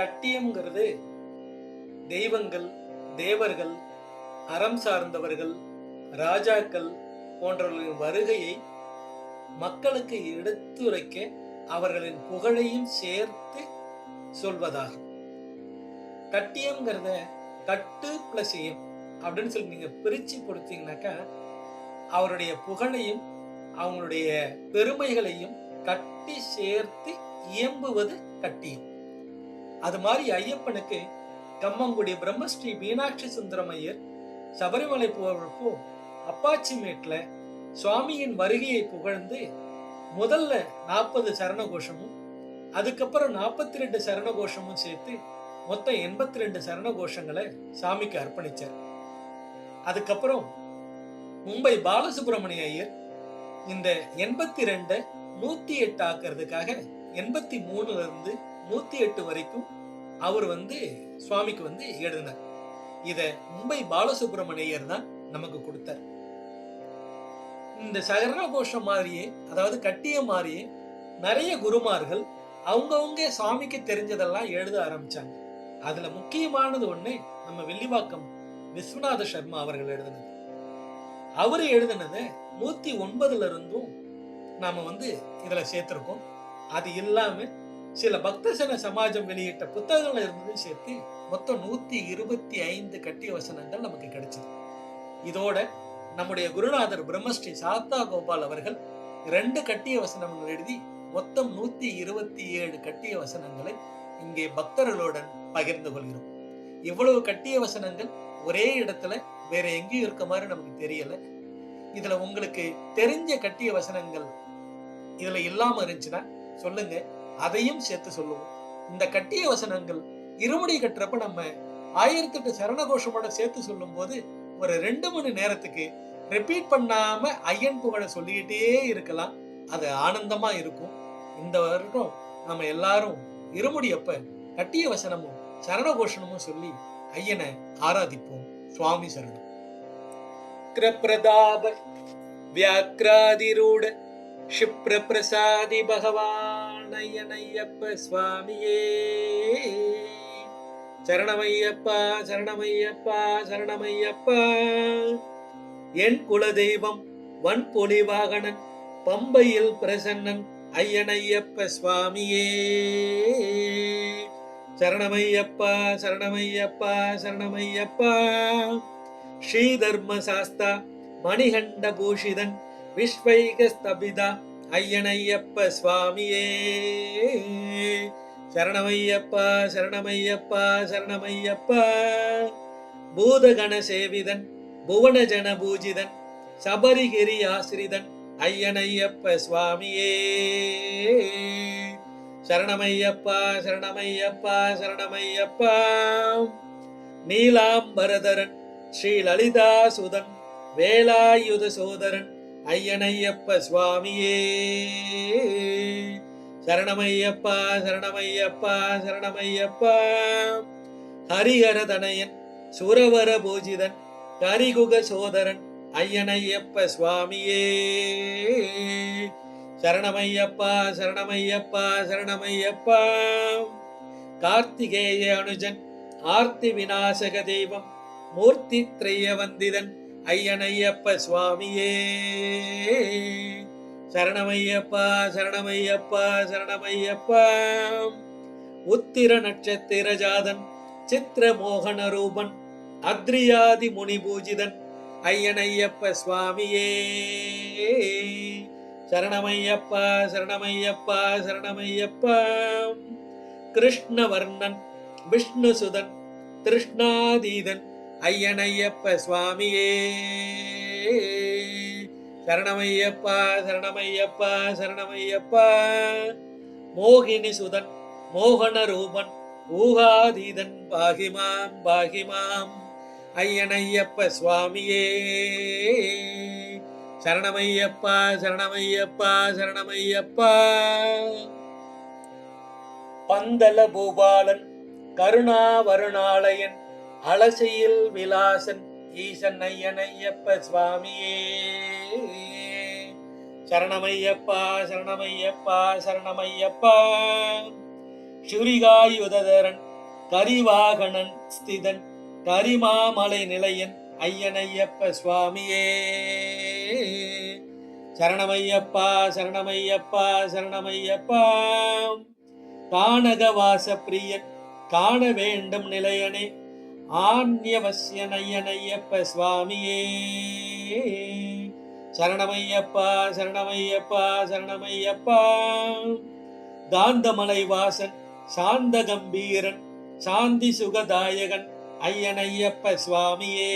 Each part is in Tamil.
கட்டியம்ங்கிறது தெய்வங்கள் தேவர்கள் அறம் சார்ந்தவர்கள் ராஜாக்கள் போன்றவர்களின் வருகையை மக்களுக்கு எடுத்துரைக்க அவர்களின் புகழையும் சேர்த்து சொல்வதாகும் கட்டியம்ங்கிறத கட்டு பிளஸ் எம் அப்படின்னு சொல்லி நீங்க பிரிச்சு கொடுத்தீங்கன்னாக்கா அவருடைய புகழையும் அவங்களுடைய பெருமைகளையும் கட்டி சேர்த்து இயம்புவது கட்டியம். அது மாதிரி ஐயப்பனுக்கு கம்மங்குடி பிரம்மஸ்ரீ மீனாட்சி சுந்தரம் ஐயர் சபரிமலை போகிறப்போ அப்பாச்சி மேட்ல சுவாமியின் வருகையை புகழ்ந்து முதல்ல நாற்பது சரண கோஷமும் அதுக்கப்புறம் நாற்பத்தி ரெண்டு சரண கோஷமும் சேர்த்து மொத்தம் எண்பத்தி ரெண்டு சரண கோஷங்களை சாமிக்கு அர்ப்பணிச்சார். அதுக்கப்புறம் மும்பை பாலசுப்ரமணிய ஐயர் இந்த எண்பத்தி ரெண்டை நூத்தி எட்டு ஆக்குறதுக்காக எண்பத்தி மூணுல இருந்து நூத்தி எட்டு வரைக்கும் அவர் வந்து சுவாமிக்கு வந்து எழுதினார். இத மும்பை பாலசுப்ரமணியர் தான் நமக்கு கொடுத்தார். இந்த சகரண கோஷம் மாதிரியே அதாவது கட்டிய மாதிரியே நிறைய குருமார்கள் அவங்கவுங்க சாமிக்கு தெரிஞ்சதெல்லாம் எழுத ஆரம்பிச்சாங்க. அதுல முக்கியமானது ஒண்ணு நம்ம வெள்ளிவாக்கம் விஸ்வநாத சர்மா அவர்கள் எழுதினது. அவரு எழுதினதை நூத்தி ஒன்பதுல இருந்தும் நாம வந்து இதுல சேர்த்திருக்கோம். அது இல்லாம சில பக்தசன சமாஜம் வெளியிட்ட புத்தகங்கள் இருந்ததும் சேர்த்து மொத்தம் நூத்தி இருபத்தி ஐந்து கட்டிய வசனங்கள் நமக்கு கிடைச்சது. இதோட நம்முடைய குருநாதர் பிரம்மஸ்ரீ சாத்தா கோபால் அவர்கள் ரெண்டு கட்டிய வசனங்கள் எழுதி மொத்தம் நூத்தி இருபத்தி ஏழு கட்டிய வசனங்களை இங்கே பக்தர்களுடன் பகிர்ந்து கொள்கிறோம். இவ்வளவு கட்டிய வசனங்கள் ஒரே இடத்துல வேற எங்கேயும் இருக்க மாதிரி நமக்கு தெரியல. இதுல உங்களுக்கு தெரிஞ்ச கட்டிய வசனங்கள் இதுல இல்லாம இருந்துச்சுன்னா சொல்லுங்க. அதையும் சேர்த்து சொல்லுவோம். இந்த கட்டிய வசனங்கள் இருமுடி கட்டுறப்ப நம்ம ஆயிரத்தி எட்டு சரணகோஷமோட சேர்த்து சொல்லும் போது ஒரு ரெண்டு மணி நேரத்துக்கு ரிப்பீட் பண்ணாம ஐயன் புகழ சொல்லிக்கிட்டே இருக்கலாம். அது ஆனந்தமா இருக்கும். இந்த வருடம் நம்ம எல்லாரும் இருமுடி அப்ப கட்டிய வசனமும் சரணகோஷனமும் சொல்லி ஐயனை ஆராதிப்போம். சுவாமி சரணம். கிரபிரதாப வியாக்ராதிரூட க்ஷிப்ர பிரசாதி பகவான் சுவாமியே. சரணமையப்பா சரணமையப்பா சரணமையப்பா. என் குலதெய்வம் வன் பொலிவாகனன் பம்பையில் பிரசன்னன் ஐயனையப்ப சுவாமியே. சரணமையப்பா சரணமையப்பா சரணமையப்பா. ஸ்ரீதர்ம சாஸ்தா மணிகண்ட பூஷிதன் விஸ்வைகஸ்தபிதா ஐயனையப்ப சுவாமியே. சரணமையப்பா சரணமையப்பா சரணமையப்பா. பூதகண சேவிதன் புவனஜன பூஜிதன் சபரிகிரி ஆசிரிதன் ஐயனையப்ப சுவாமியே. சரணமையப்பா சரணமையப்பா சரணமையப்பா. நீலாம்பரதரன் ஸ்ரீ லலிதா சுதன் வேலாயுத சோதரன் ஐயனையப்ப சுவாமியே. சரணமையப்பா சரணமையப்பா சரணமையப்பா. ஹரிஹரதனயன் சுரவர பூஜிதன் கரிகுக சோதரன் ஐயனையப்ப சுவாமியே. சரணமையப்பா சரணமையப்பா சரணமையப்பா. கார்த்திகேய அனுஜன் ஆர்த்தி விநாசக தெய்வம் மூர்த்தி திரைய வந்திதன் ஐயனையப்ப சுவாமியே. சரணமையப்பா சரணமையப்பா சரணமையப்பா. உத்திர நட்சத்திர ஜாதன் சித்திர மோகன ரூபன் அத்ரியாதி முனி பூஜிதன் ஐயனையப்ப சுவாமியே. சரணமையப்பா சரணமையப்பா சரணமையப்பா. கிருஷ்ணவர்ணன் விஷ்ணுசுதன் திருஷ்ணாதீதன் ஐயனையப்ப சுவாமியே. சரணமையப்பா சரணமையப்பா சரணமையப்பா. மோகினி சுதன் மோகன ரூபன் ஊகாதீதன் பாகிமாம் பாகிமாம். ஐயனையப்ப சுவாமியே. சரணமையப்பா சரணமையப்பா சரணமையப்பா. பந்தல பூபாலன் கருணாவருணாலயன் அலசையில் விலாசன் ஈசன் ஐயனையப்ப சுவாமியே. சரணமையப்பா சரணமையப்பா சரணமையப்பா. சுரிகாயுதரன் கரிவாகனன் ஸ்திதன் கரிமாமலை நிலையன் ஐயனையப்ப சுவாமியே. சரணமையப்பா சரணமையப்பா சரணமையப்பா. கானகவாச பிரியன் காண வேண்டும் நிலையனே. ஆன்யவசிய நையனையப்ப சுவாமியே. சரணமையப்பா சரணமையப்பா சரணமையப்பா. தாந்தமலை வாசன் சாந்த கம்பீரன் சாந்தி சுகதாயகன் ஐயனையப்ப சுவாமியே.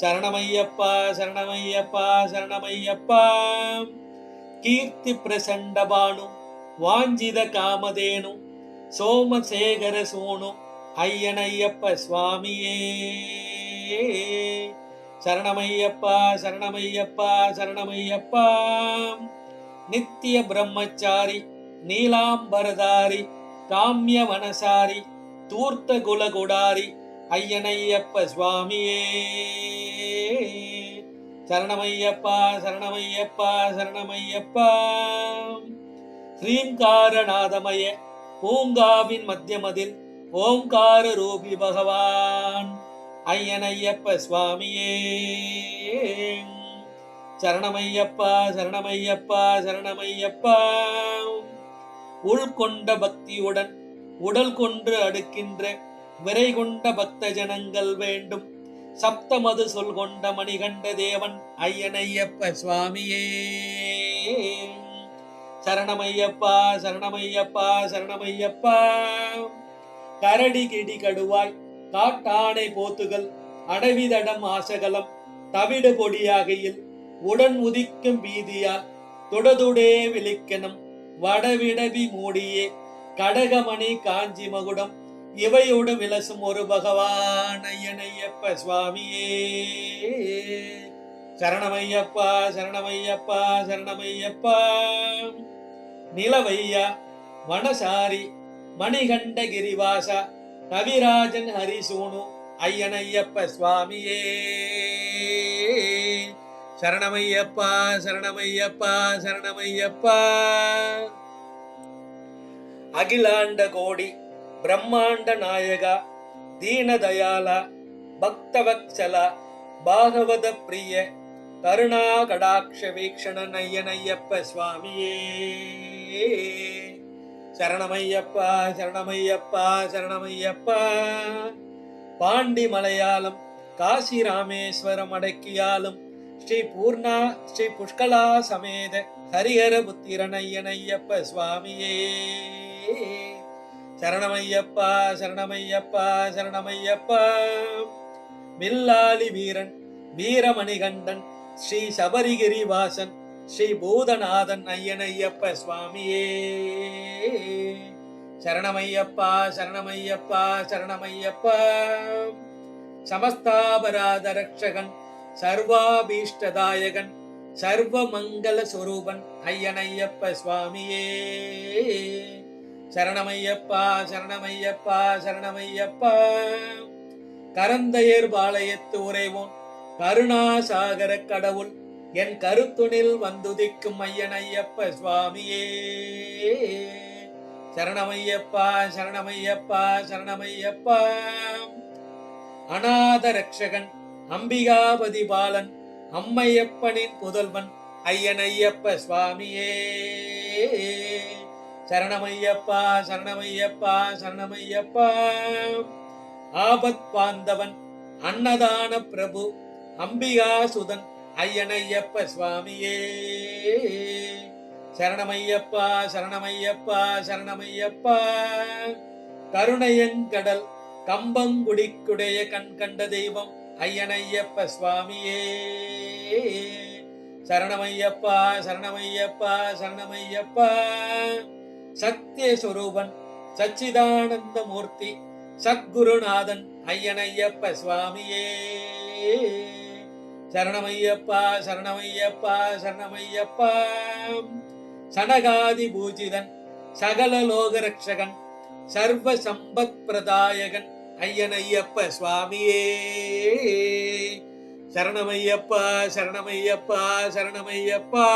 சரணமையப்பா சரணமையப்பா சரணமையப்பா. கீர்த்தி பிரசண்டபானு வாஞ்சித காமதேனு சோமசேகர சோனு ஐயனையப்ப சுவாமியே. சரணமையப்பா சரணமையப்பா சரணமையப்பா. நித்திய பிரம்மச்சாரி நீலாம்பரதாரி காமிய வனசாரி தூர்த்த குலகுடாரி ஐயனையப்ப சுவாமியே. சரணமையப்பா சரணமையப்பா சரணமையப்பா. ஸ்ரீங்காரநாதமய பூங்காவின் மத்தியமதில் ஓங்கார ரூபி பகவான். ஐயனையப்ப சுவாமியே. சரணமையப்பா சரணமையப்பா சரணமையப்பா. உள்கொண்ட பக்தியுடன் உடல் கொன்று அடுக்கின்ற விரை கொண்ட பக்த ஜனங்கள் வேண்டும். சப்தமது சொல் கொண்ட மணிகண்ட தேவன் ஐயனையப்ப சுவாமியே. சரணமையப்பா சரணமையப்பா சரணமையப்பா. கரடி கிடி கடுவாய் காட்டானை போத்துகள் அடவிதடம் ஆசகலம் தவிடு பொடியாகையில் உடன் உதிக்கும் பீதியால் துடதுடே விழிக்கணும் வடவிடவி மூடியே கடகமணி காஞ்சி மகுடம் இவையோடு விலசும் ஒரு பகவான் ஐயனையப்ப சுவாமியே. சரணமையப்பா சரணமையப்பா சரணமையப்பா. நிலவையா வனசாரி மணிகண்ட கிரிவாசா கவிராஜன் ஹரிசூனு ஐயனையப்ப சுவாமியே. சரணமையப்பா சரணமையப்பா சரணமையப்பா. அகிலாண்ட கோடி பிரம்மாண்ட நாயகா தீனதயாலா பக்தவத்சலா பாகவத பிரிய கருணா கடாட்ச வீக்ஷண நையனையப்ப சுவாமியே. சரணமையப்பா சரணமையப்பா சரணமையப்பா. பாண்டி மலையாளம் காசி ராமேஸ்வரம் அடக்கியாலும் ஸ்ரீ பூர்ணா ஸ்ரீ புஷ்கலா சமேத ஹரிஹர புத்திரனையனையப்ப சுவாமியே. சரணமையப்பா சரணமையப்பா சரணமையப்பா. மில்லாலி வீரன் வீரமணிகண்டன் ஸ்ரீ சபரிகிரி வாசன் ஸ்ரீ பூதநாதன் ஐயனையப்ப சுவாமியே. சரணமையப்பா சரணமையப்பா சரணமையப்பா. சமஸ்தாபராத ரக்ஷகன் சர்வாபீஷ்டதாயகன் சர்வமங்கல சொரூபன் ஐயனையப்ப சுவாமியே. சரணமையப்பா சரணமையப்பா சரணமையப்பா. கரந்தையர் பாளையத்து உறைவோன் கருணாசாகர கடவுள் என் கருத்துணில் வந்துதிக்கும் ஐயனையப்ப சுவாமியே. சரணமையப்பா சரணமையப்பா சரணமையப்பா. அநாத ரக்ஷகன் அம்பிகாபதி பாலன் அம்மையப்பனின் புதல்வன் ஐயனையப்ப சுவாமியே. சரணமையப்பா சரணமையப்பா சரணமையப்பா. ஆபத் பாந்தவன் அன்னதான பிரபு அம்பிகாசுதன் ஐயனையப்ப சுவாமியே. சரணமையப்பா சரணமையப்பா சரணமையப்பா. கருணையங்கடல் கம்பங்குடிக்குடைய கண் கண்ட தெய்வம் ஐயனையப்ப சுவாமியே. சரணமையப்பா சரணமையப்பா சரணமையப்பா. சத்தியஸ்வரூபன் சச்சிதானந்த மூர்த்தி சத்குருநாதன் ஐயனையப்ப சுவாமியே. சரணமையப்பா சரணமையப்பா சரணமையப்பா. சனகாதி பூஜிதன் சகல லோகரக்ஷகன் சர்வ சம்பத் பிரதாயகன் ஐயனையப்ப சுவாமியே. சரணமையப்பா சரணமையப்பா சரணமையப்பா.